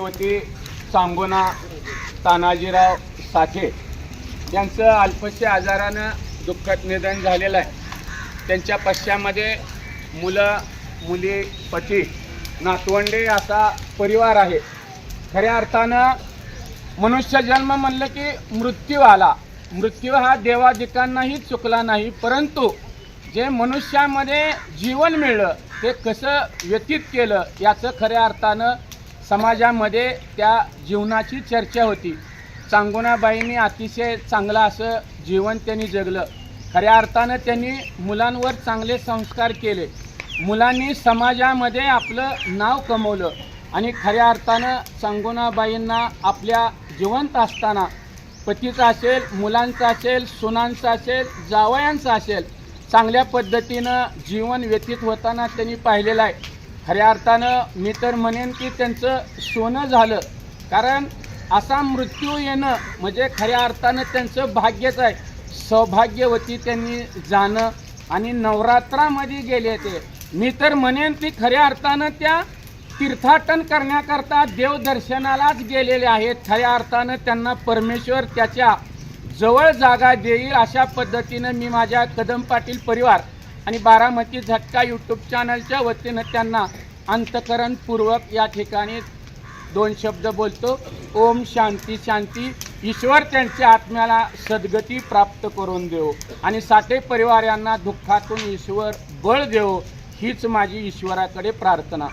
वती सांगोना तानाजीराव साठे यांचं अल्पशा आजारानं दुःखद निधन झालेलं आहे. त्यांच्या पश्चामध्ये मुलं मुली पती नातवंडे असा परिवार आहे. खऱ्या अर्थानं मनुष्य जन्म म्हणलं की मृत्यू आला. मृत्यू हा देवाधिकांनाही चुकला नाही परंतु जे मनुष्यामध्ये जीवन मिळलं ते कसं व्यतीत केलं याचं खऱ्या अर्थानं समाजामध्ये त्या जीवनाची चर्चा होती. चांगुणाबाईंनी अतिशय चांगलं असं जीवन त्यांनी जगलं. खऱ्या अर्थानं त्यांनी मुलांवर चांगले संस्कार केले. मुलांनी समाजामध्ये आपलं नाव कमवलं आणि खऱ्या अर्थानं चांगुणाबाईंना आपल्या जिवंत असताना पतीचं असेल मुलांचं असेल सुनांचं असेल जावयांचं असेल चांगल्या पद्धतीनं जीवन व्यतीत होताना त्यांनी पाहिलेलं आहे. खऱ्या अर्थानं मी तर म्हणेन की त्यांचं सोनं झालं. कारण असा मृत्यू येणं म्हणजे खऱ्या अर्थानं त्यांचं भाग्यच आहे. सौभाग्यवती त्यांनी जाणं आणि नवरात्रामध्ये गेले ते. मी तर म्हणेन की खऱ्या अर्थानं त्या तीर्थाटन करण्याकरता देवदर्शनालाच गेलेले आहेत. खऱ्या अर्थानं त्यांना परमेश्वर त्याच्याजवळ जागा देईल अशा पद्धतीनं मी माझ्या कदम पाटील परिवार आणि बारामती झटका यूट्यूब चॅनलच्या वतीनं त्यांना अंतकरणपूर्वक या ठिकाणी दोन शब्द बोलतो. ओम शांती शांती. ईश्वर त्यांच्या आत्म्याला सद्गती प्राप्त करून देव. आणि साठे परिवार यांना दुःखातून ईश्वर बळ देव. हीच माझी ईश्वराकडे प्रार्थना.